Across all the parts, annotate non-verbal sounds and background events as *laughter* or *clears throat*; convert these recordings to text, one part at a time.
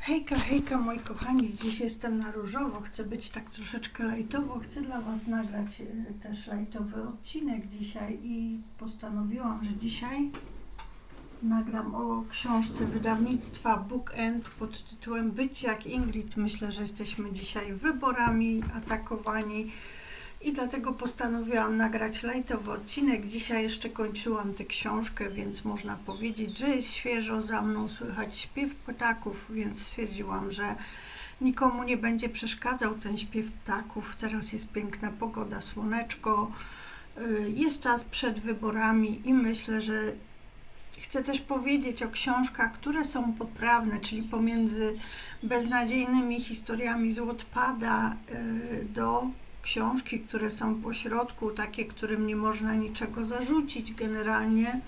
Hejka, hejka moi kochani, dziś jestem na różowo, chcę być tak troszeczkę lajtowo, chcę dla Was nagrać e, też lajtowy odcinek dzisiaj i postanowiłam, że dzisiaj nagram o książce wydawnictwa Book End pod tytułem Być jak Ingrid. Myślę, że jesteśmy dzisiaj wyborami atakowani i dlatego postanowiłam nagrać lajtowy odcinek. Dzisiaj jeszcze kończyłam tę książkę, więc można powiedzieć, że jest świeżo za mną, słychać śpiew ptaków, więc stwierdziłam, że nikomu nie będzie przeszkadzał ten śpiew ptaków. Teraz jest piękna pogoda, słoneczko, y, jest czas przed wyborami i myślę, że chcę też powiedzieć o książkach, które są poprawne, czyli pomiędzy beznadziejnymi historiami z odpada do książki, które są po środku, takie, którym nie można niczego zarzucić generalnie.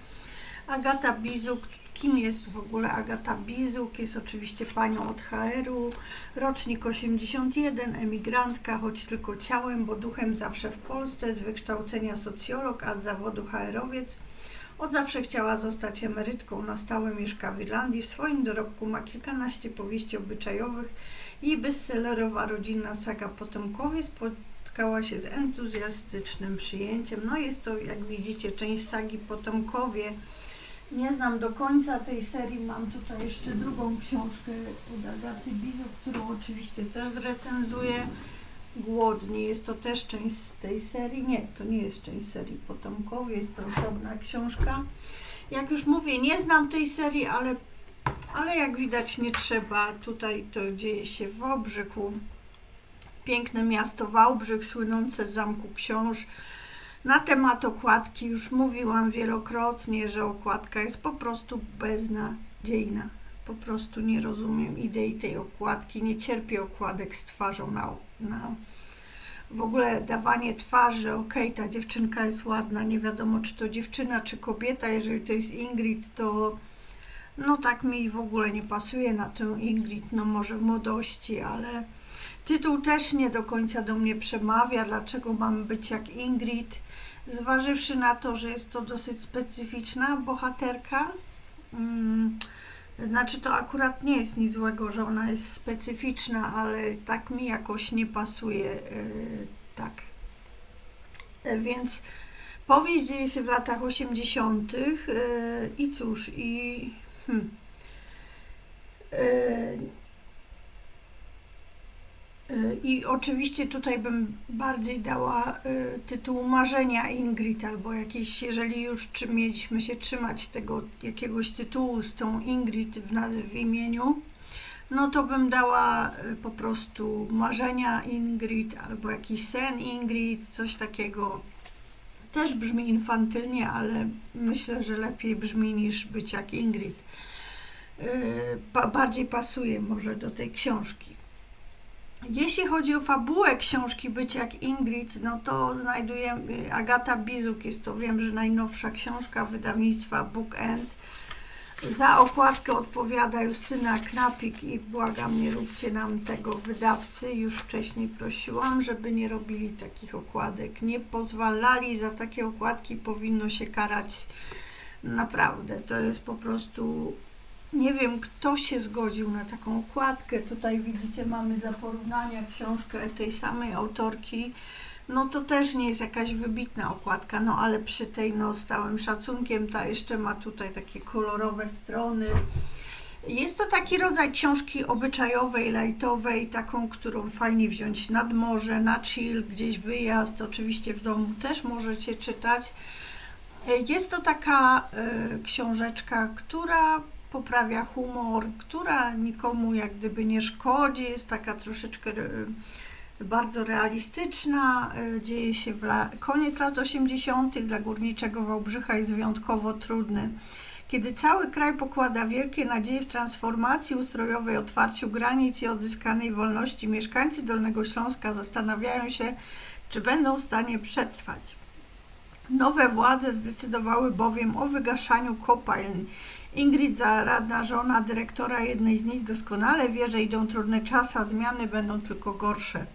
Agata Bizuk, kim jest w ogóle Agata Bizuk? Jest oczywiście panią od HR-u, rocznik 81, emigrantka, choć tylko ciałem, bo duchem zawsze w Polsce, z wykształcenia socjolog, a z zawodu HR-owiec. Od zawsze chciała zostać emerytką, na stałe mieszka w Irlandii. W swoim dorobku ma kilkanaście powieści obyczajowych i bestsellerowa rodzinna saga Potomkowie spotkała się z entuzjastycznym przyjęciem. No jest to, jak widzicie, część sagi Potomkowie. Nie znam do końca tej serii, mam tutaj jeszcze drugą książkę od Agaty Bizu, którą oczywiście też zrecenzuję. Głodni, jest to też część z tej serii. Nie, to nie jest część serii Potomkowie, jest to osobna książka. Jak już mówię, nie znam tej serii, ale, ale jak widać nie trzeba. Tutaj to dzieje się w Obrzychu. Piękne miasto Wałbrzych, słynące z Zamku Książ. Na temat okładki już mówiłam wielokrotnie, że okładka jest po prostu beznadziejna. Po prostu nie rozumiem idei tej okładki. Nie cierpię okładek z twarzą na, na w ogóle dawanie twarzy. Okej, ta dziewczynka jest ładna, nie wiadomo czy to dziewczyna, czy kobieta. Jeżeli to jest Ingrid, to no tak mi w ogóle nie pasuje na tę Ingrid. No może w młodości, ale Tytuł też nie do końca do mnie przemawia, dlaczego mam być jak Ingrid, zważywszy na to, że jest to dosyć specyficzna bohaterka. Hmm, znaczy, to akurat nie jest nic złego, że ona jest specyficzna, ale tak mi jakoś nie pasuje. Yy, tak. Yy, więc powieść dzieje się w latach 80. Yy, i cóż, i. Hmm, Y, I oczywiście tutaj bym bardziej dała y, tytuł Marzenia Ingrid, albo jakieś, jeżeli już mieliśmy się trzymać tego jakiegoś tytułu z tą Ingrid w, nazwie, w imieniu, no to bym dała y, po prostu Marzenia Ingrid, albo jakiś sen Ingrid, coś takiego. Też brzmi infantylnie, ale myślę, że lepiej brzmi niż być jak Ingrid. bardziej pasuje może do tej książki. Jeśli chodzi o fabułę książki Być jak Ingrid, no to znajdujemy Agata Bizuk, jest to wiem, że najnowsza książka wydawnictwa Book End. Za okładkę odpowiada Justyna Knapik i błagam, nie róbcie nam tego wydawcy. Już wcześniej prosiłam, żeby nie robili takich okładek. Nie pozwalali za takie okładki, powinno się karać naprawdę. To jest po prostu nie wiem, kto się zgodził na taką okładkę. Tutaj widzicie, mamy dla porównania książkę tej samej autorki. No to też nie jest jakaś wybitna okładka, no ale przy tej, no z całym szacunkiem, ta jeszcze ma tutaj takie kolorowe strony. Jest to taki rodzaj książki obyczajowej, lajtowej, taką, którą fajnie wziąć nad morze, na chill, gdzieś wyjazd, oczywiście w domu też możecie czytać. Jest to taka y, książeczka, która poprawia humor, która nikomu jak gdyby nie szkodzi, jest taka troszeczkę e, bardzo realistyczna. E, dzieje się w la... koniec lat 80. dla górniczego Wałbrzycha jest wyjątkowo trudny. Kiedy cały kraj pokłada wielkie nadzieje w transformacji ustrojowej, otwarciu granic i odzyskanej wolności, mieszkańcy Dolnego Śląska zastanawiają się, czy będą w stanie przetrwać. Nowe władze zdecydowały bowiem o wygaszaniu kopalń Ingrid, zaradna żona dyrektora jednej z nich, doskonale wie, że idą trudne czasy, a zmiany będą tylko gorsze.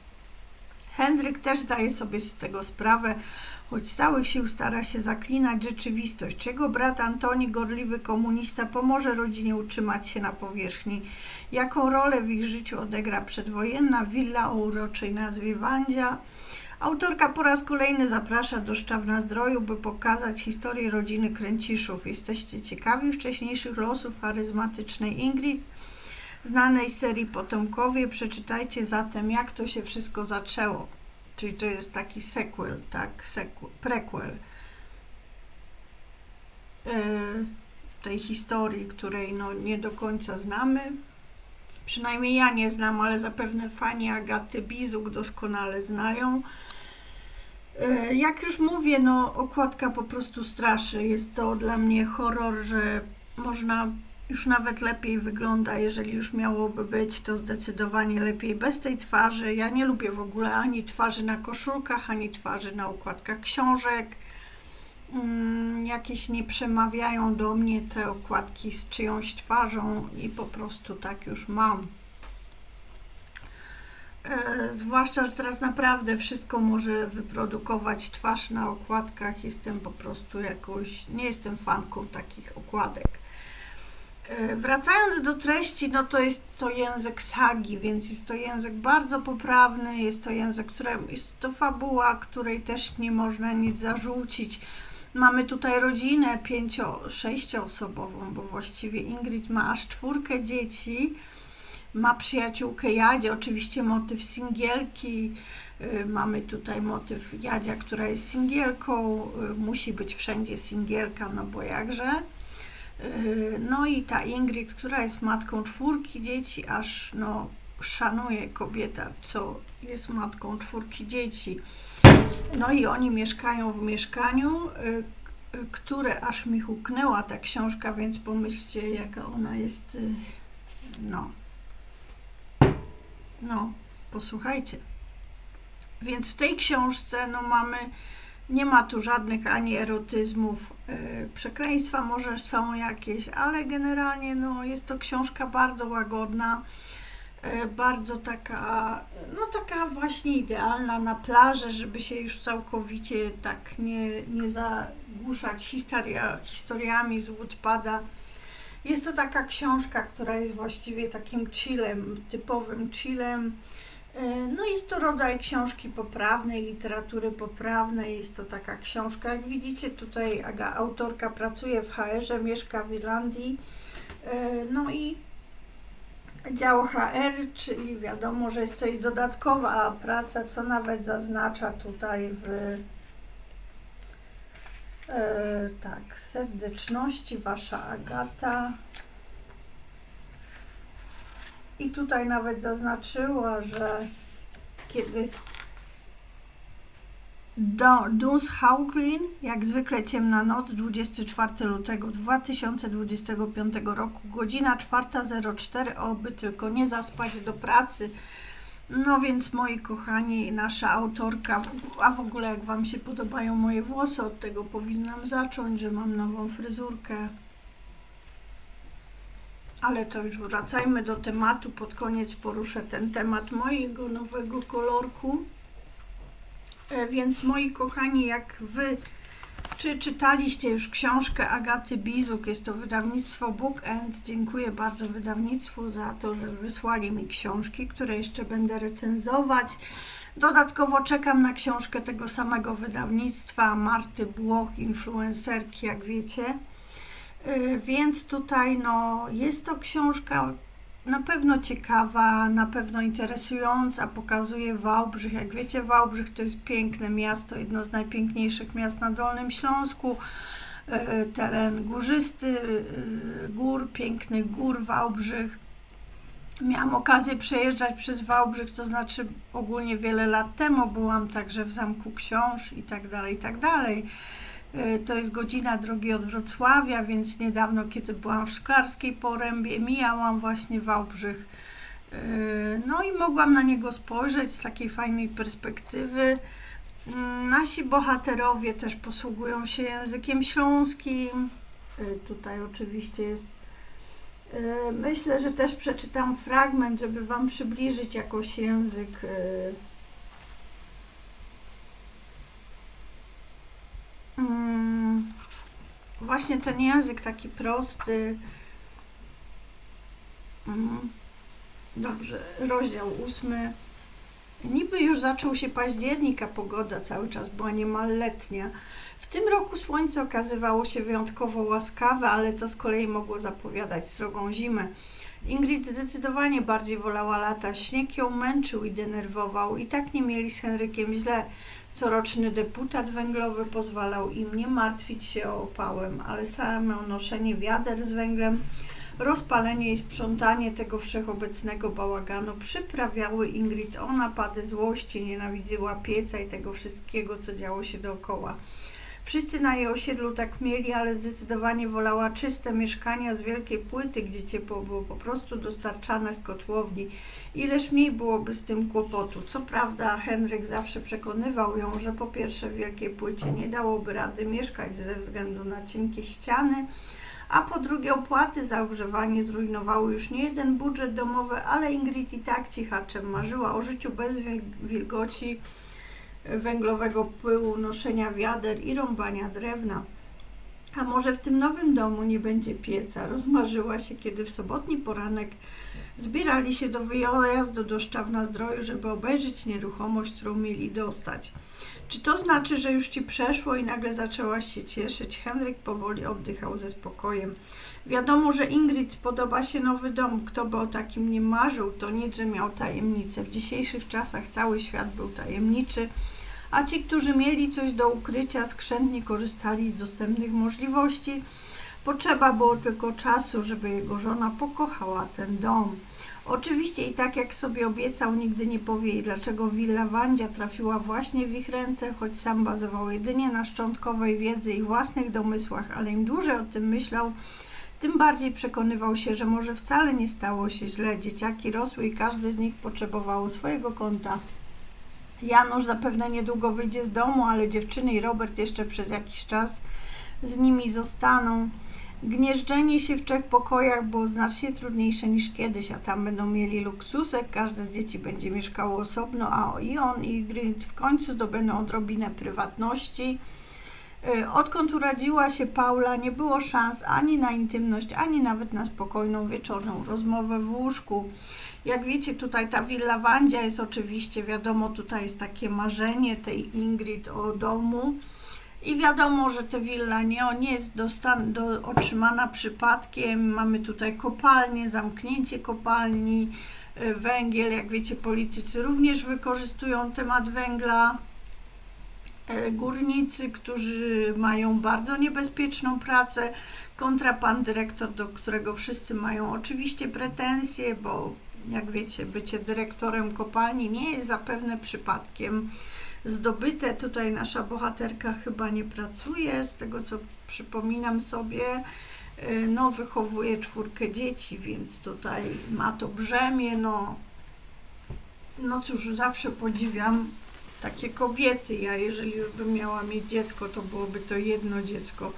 Hendryk też zdaje sobie z tego sprawę, choć z całych sił stara się zaklinać rzeczywistość. Czy jego brat Antoni, gorliwy komunista, pomoże rodzinie utrzymać się na powierzchni? Jaką rolę w ich życiu odegra przedwojenna willa o uroczej nazwie Wandzia? Autorka po raz kolejny zaprasza do Szczawna Zdroju, by pokazać historię rodziny Kręciszów. Jesteście ciekawi wcześniejszych losów charyzmatycznej Ingrid? Znanej serii Potomkowie. Przeczytajcie zatem, jak to się wszystko zaczęło. Czyli to jest taki sequel, tak? Sequel, prequel yy, tej historii, której no, nie do końca znamy. Przynajmniej ja nie znam, ale zapewne fani Agaty Bizuk doskonale znają. E, jak już mówię, no okładka po prostu straszy. Jest to dla mnie horror, że można już nawet lepiej wygląda, jeżeli już miałoby być, to zdecydowanie lepiej bez tej twarzy. Ja nie lubię w ogóle ani twarzy na koszulkach, ani twarzy na okładkach książek. Mm, jakieś nie przemawiają do mnie te okładki z czyjąś twarzą i po prostu tak już mam. E, zwłaszcza, że teraz naprawdę wszystko może wyprodukować twarz na okładkach. Jestem po prostu jakoś, nie jestem fanką takich okładek. E, wracając do treści, no to jest to język sagi, więc jest to język bardzo poprawny, jest to język, którym, jest to fabuła, której też nie można nic zarzucić. Mamy tutaj rodzinę pięcio, sześcioosobową, bo właściwie Ingrid ma aż czwórkę dzieci ma przyjaciółkę Jadzie, oczywiście motyw singielki. Y, mamy tutaj motyw Jadzia, która jest singielką. Y, musi być wszędzie singielka, no bo jakże. Y, no i ta Ingrid, która jest matką czwórki dzieci, aż no szanuje kobieta, co jest matką czwórki dzieci. No i oni mieszkają w mieszkaniu, które aż mi huknęła ta książka, więc pomyślcie, jaka ona jest, no, no, posłuchajcie. Więc w tej książce no, mamy, nie ma tu żadnych ani erotyzmów, yy, przekleństwa może są jakieś, ale generalnie no, jest to książka bardzo łagodna, bardzo taka, no taka właśnie idealna na plażę, żeby się już całkowicie tak nie, nie zagłuszać historia, historiami z Woodpada jest to taka książka, która jest właściwie takim chillem, typowym chillem. E, no jest to rodzaj książki poprawnej, literatury poprawnej. Jest to taka książka, jak widzicie tutaj Aga, autorka pracuje w HR-ze, mieszka w Irlandii. E, no i dział HR, czyli wiadomo, że jest to jej dodatkowa praca, co nawet zaznacza tutaj w E, tak, serdeczności, Wasza Agata. I tutaj nawet zaznaczyła, że kiedy Dus Hauklin, jak zwykle ciemna noc, 24 lutego 2025 roku, godzina 4.04, oby tylko nie zaspać do pracy. No więc moi kochani, nasza autorka, a w ogóle jak Wam się podobają moje włosy, od tego powinnam zacząć, że mam nową fryzurkę. Ale to już wracajmy do tematu. Pod koniec poruszę ten temat mojego nowego kolorku. E, więc moi kochani, jak Wy czy czytaliście już książkę Agaty Bizuk? Jest to wydawnictwo Book End. Dziękuję bardzo wydawnictwu za to, że wysłali mi książki, które jeszcze będę recenzować. Dodatkowo czekam na książkę tego samego wydawnictwa Marty Błoch, influencerki, jak wiecie. Y, więc tutaj no, jest to książka, na pewno ciekawa, na pewno interesująca, pokazuje Wałbrzych. Jak wiecie, Wałbrzych to jest piękne miasto, jedno z najpiękniejszych miast na Dolnym Śląsku. E, teren górzysty, e, gór, pięknych gór, Wałbrzych. Miałam okazję przejeżdżać przez Wałbrzych, to znaczy ogólnie wiele lat temu byłam także w Zamku Książ i tak dalej, i tak dalej. E, to jest godzina drogi od Wrocławia, więc niedawno, kiedy byłam w Szklarskiej Porębie, mijałam właśnie Wałbrzych. E, no i mogłam na niego spojrzeć z takiej fajnej perspektywy. Mm, nasi bohaterowie też posługują się językiem śląskim. E, tutaj oczywiście jest. Myślę, że też przeczytam fragment, żeby Wam przybliżyć jakoś język właśnie ten język taki prosty. Mhm. Dobrze, rozdział ósmy. Niby już zaczął się październik, a pogoda cały czas była niemal letnia. W tym roku słońce okazywało się wyjątkowo łaskawe, ale to z kolei mogło zapowiadać srogą zimę. Ingrid zdecydowanie bardziej wolała lata. Śnieg ją męczył i denerwował. I tak nie mieli z Henrykiem źle. Coroczny deputat węglowy pozwalał im nie martwić się opałem, ale same noszenie wiader z węglem, rozpalenie i sprzątanie tego wszechobecnego bałaganu przyprawiały Ingrid o napady złości, nienawidziła pieca i tego wszystkiego, co działo się dookoła. Wszyscy na jej osiedlu tak mieli, ale zdecydowanie wolała czyste mieszkania z wielkiej płyty, gdzie ciepło było po prostu dostarczane z kotłowni. Ileż mniej byłoby z tym kłopotu. Co prawda, Henryk zawsze przekonywał ją, że po pierwsze w wielkiej płycie nie dałoby rady mieszkać ze względu na cienkie ściany, a po drugie opłaty za ogrzewanie zrujnowały już nie jeden budżet domowy, ale Ingrid i tak cichaczem marzyła o życiu bez wilgoci węglowego pyłu, noszenia wiader i rąbania drewna. A może w tym nowym domu nie będzie pieca? Rozmarzyła się, kiedy w sobotni poranek zbierali się do wyjazdu do Szczaw na Zdroju, żeby obejrzeć nieruchomość, którą mieli dostać. Czy to znaczy, że już ci przeszło i nagle zaczęłaś się cieszyć? Henryk powoli oddychał ze spokojem. Wiadomo, że Ingrid spodoba się nowy dom. Kto by o takim nie marzył, to nic, że miał tajemnicę. W dzisiejszych czasach cały świat był tajemniczy a ci, którzy mieli coś do ukrycia, skrzętnie korzystali z dostępnych możliwości. Potrzeba było tylko czasu, żeby jego żona pokochała ten dom. Oczywiście i tak jak sobie obiecał, nigdy nie powie jej, dlaczego Villa Wandzia trafiła właśnie w ich ręce, choć sam bazował jedynie na szczątkowej wiedzy i własnych domysłach, ale im dłużej o tym myślał, tym bardziej przekonywał się, że może wcale nie stało się źle. Dzieciaki rosły i każdy z nich potrzebowało swojego kąta Janusz zapewne niedługo wyjdzie z domu, ale dziewczyny i Robert jeszcze przez jakiś czas z nimi zostaną. Gnieżdżenie się w trzech pokojach było znacznie trudniejsze niż kiedyś, a tam będą mieli luksusek, każde z dzieci będzie mieszkało osobno, a i on i Grynt w końcu zdobędą odrobinę prywatności. Y, odkąd urodziła się Paula, nie było szans ani na intymność, ani nawet na spokojną wieczorną rozmowę w łóżku. Jak wiecie, tutaj ta Villa Wandzia jest oczywiście, wiadomo, tutaj jest takie marzenie tej Ingrid o domu. I wiadomo, że ta willa nie, nie jest dostan, do, otrzymana przypadkiem. Mamy tutaj kopalnię, zamknięcie kopalni, y, węgiel. Jak wiecie, politycy również wykorzystują temat węgla. E, górnicy, którzy mają bardzo niebezpieczną pracę, kontra pan dyrektor, do którego wszyscy mają oczywiście pretensje, bo jak wiecie, bycie dyrektorem kopalni nie jest zapewne przypadkiem zdobyte. Tutaj nasza bohaterka chyba nie pracuje, z tego co przypominam sobie. E, no, wychowuje czwórkę dzieci, więc tutaj ma to brzemię. No, no cóż, zawsze podziwiam takie kobiety. Ja, jeżeli już bym miała mieć dziecko, to byłoby to jedno dziecko.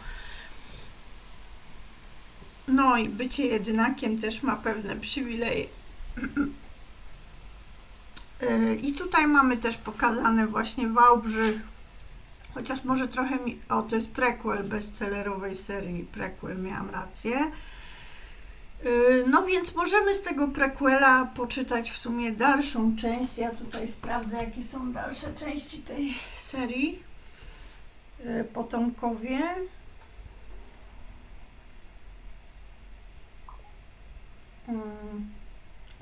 No i bycie jednakiem też ma pewne przywileje. Y, *clears throat* I tutaj mamy też pokazane właśnie Wałbrzych, chociaż może trochę mi, o to jest prequel bestsellerowej serii, prequel, miałam rację. Y, no więc możemy z tego prequela poczytać w sumie dalszą część. Ja tutaj sprawdzę, jakie są dalsze części tej serii. Y, potomkowie. Hmm,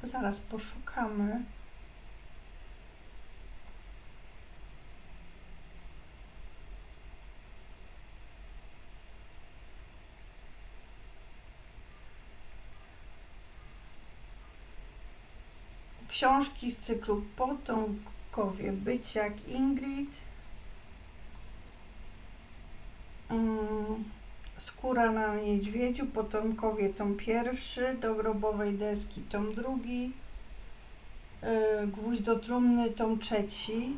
zaraz poszukamy. Książki z cyklu Potomkowie Byciak Ingrid. Mm, Skóra na niedźwiedziu, Potomkowie tom pierwszy, do grobowej deski tom drugi, yy, Gwóźdź do trumny tom trzeci.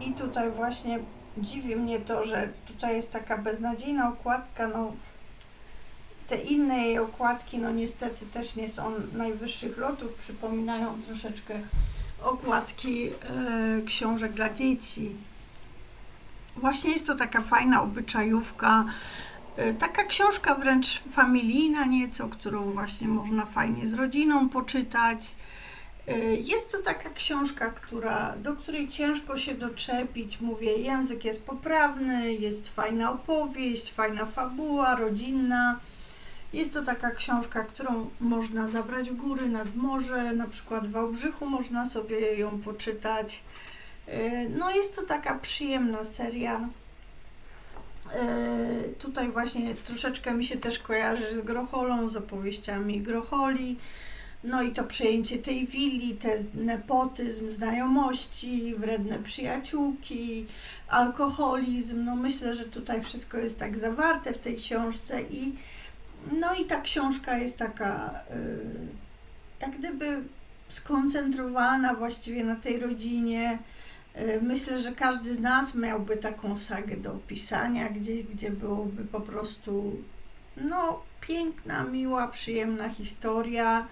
I tutaj właśnie dziwi mnie to, że tutaj jest taka beznadziejna okładka, no te inne jej okładki, no niestety też nie są najwyższych lotów, przypominają troszeczkę okładki e, książek dla dzieci. Właśnie jest to taka fajna obyczajówka, y, taka książka wręcz familijna nieco, którą właśnie można fajnie z rodziną poczytać. Y, Jest to taka książka, która, do której ciężko się doczepić. Mówię, język jest poprawny, jest fajna opowieść, fajna fabuła, rodzinna. Jest to taka książka, którą można zabrać w góry, nad morze, na przykład w Wałbrzychu można sobie ją poczytać. Y, No jest to taka przyjemna seria. Y, Tutaj właśnie troszeczkę mi się też kojarzy z Grocholą, z opowieściami Grocholi. No i to przejęcie tej willi, ten nepotyzm, znajomości, wredne przyjaciółki, alkoholizm. No myślę, że tutaj wszystko jest tak zawarte w tej książce i no i ta książka jest taka y, jak gdyby skoncentrowana właściwie na tej rodzinie. Y, Myślę, że każdy z nas miałby taką sagę do opisania, gdzieś, gdzie byłoby po prostu no, piękna, miła, przyjemna historia.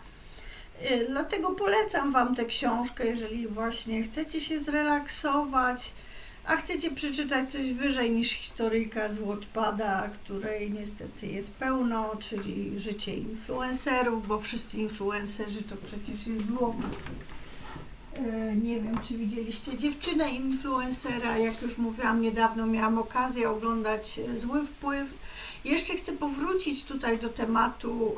Y, Dlatego polecam Wam tę książkę, jeżeli właśnie chcecie się zrelaksować, a chcecie przeczytać coś wyżej niż historyjka z Wattpada, której niestety jest pełno, czyli życie influencerów, bo wszyscy influencerzy to przecież jest zło. Y, Nie wiem, czy widzieliście dziewczynę influencera, jak już mówiłam niedawno, miałam okazję oglądać y, Zły Wpływ. Jeszcze chcę powrócić tutaj do tematu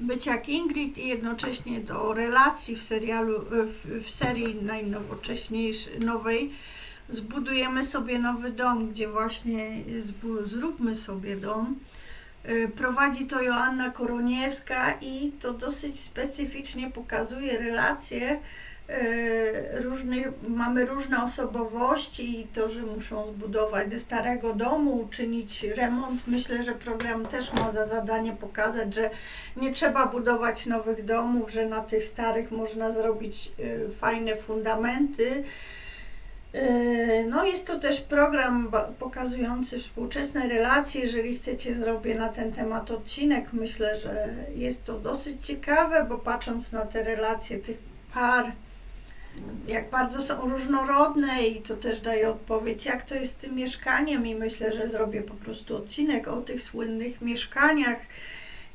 bycia jak Ingrid i jednocześnie do relacji w serialu, w, w serii najnowocześniejszej, nowej. Zbudujemy sobie nowy dom, gdzie właśnie zróbmy sobie dom. Y, Prowadzi to Joanna Koroniewska i to dosyć specyficznie pokazuje relacje różnych, mamy różne osobowości i to, że muszą zbudować ze starego domu, uczynić remont. Myślę, że program też ma za zadanie pokazać, że nie trzeba budować nowych domów, że na tych starych można zrobić y, fajne fundamenty. Y, No, jest to też program pokazujący współczesne relacje. Jeżeli chcecie, zrobię na ten temat odcinek. Myślę, że jest to dosyć ciekawe, bo patrząc na te relacje tych par, jak bardzo są różnorodne i to też daje odpowiedź, jak to jest z tym mieszkaniem i myślę, że zrobię po prostu odcinek o tych słynnych mieszkaniach,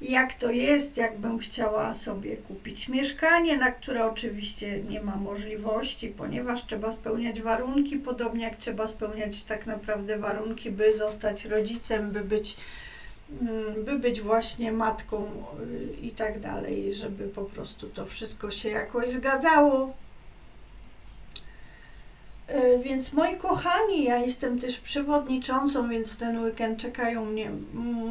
jak to jest, jakbym chciała sobie kupić mieszkanie, na które oczywiście nie ma możliwości, ponieważ trzeba spełniać warunki, podobnie jak trzeba spełniać tak naprawdę warunki, by zostać rodzicem, by być mm, by być właśnie matką y, i tak dalej, żeby po prostu to wszystko się jakoś zgadzało. E, Więc moi kochani, ja jestem też przewodniczącą, więc w ten weekend czekają mnie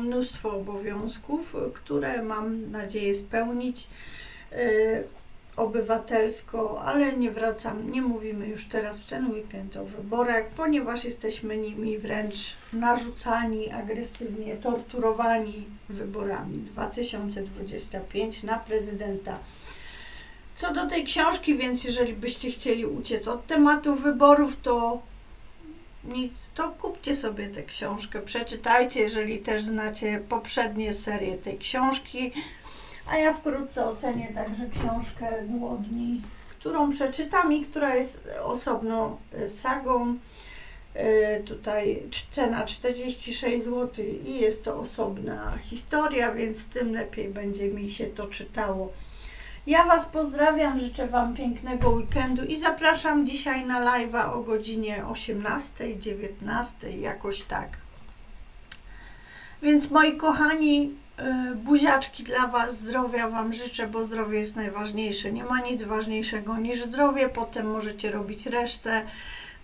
mnóstwo obowiązków, e, które mam nadzieję spełnić e, obywatelsko, ale nie wracam, nie mówimy już teraz w ten weekend o wyborach, ponieważ jesteśmy nimi wręcz narzucani, agresywnie torturowani wyborami 2025 na prezydenta. Co do tej książki, więc jeżeli byście chcieli uciec od tematu wyborów, to nic, to kupcie sobie tę książkę, przeczytajcie, jeżeli też znacie poprzednie serie tej książki. A ja wkrótce ocenię także książkę Głodni, którą przeczytam i która jest osobną y, sagą. Y, Tutaj cena 46 zł i jest to osobna historia, więc tym lepiej będzie mi się to czytało. Ja Was pozdrawiam, życzę Wam pięknego weekendu i zapraszam dzisiaj na live'a o godzinie 18, 19, jakoś tak. Więc moi kochani, y, buziaczki dla Was, zdrowia Wam życzę, bo zdrowie jest najważniejsze. Nie ma nic ważniejszego niż zdrowie, potem możecie robić resztę.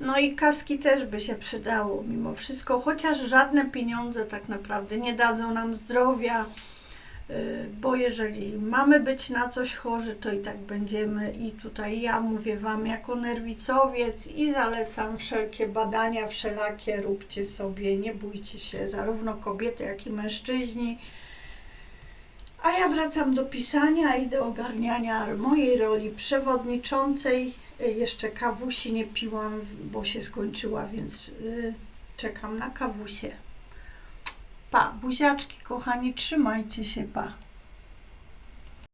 No i kaski też by się przydało mimo wszystko, chociaż żadne pieniądze tak naprawdę nie dadzą nam zdrowia. Bo jeżeli mamy być na coś chorzy, to i tak będziemy. I tutaj ja mówię Wam jako nerwicowiec i zalecam wszelkie badania, wszelakie róbcie sobie, nie bójcie się, zarówno kobiety, jak i mężczyźni. A ja wracam do pisania i do ogarniania mojej roli przewodniczącej. Jeszcze kawusi nie piłam, bo się skończyła, więc y, czekam na kawusie. Pa, buziaczki kochani, trzymajcie się, pa.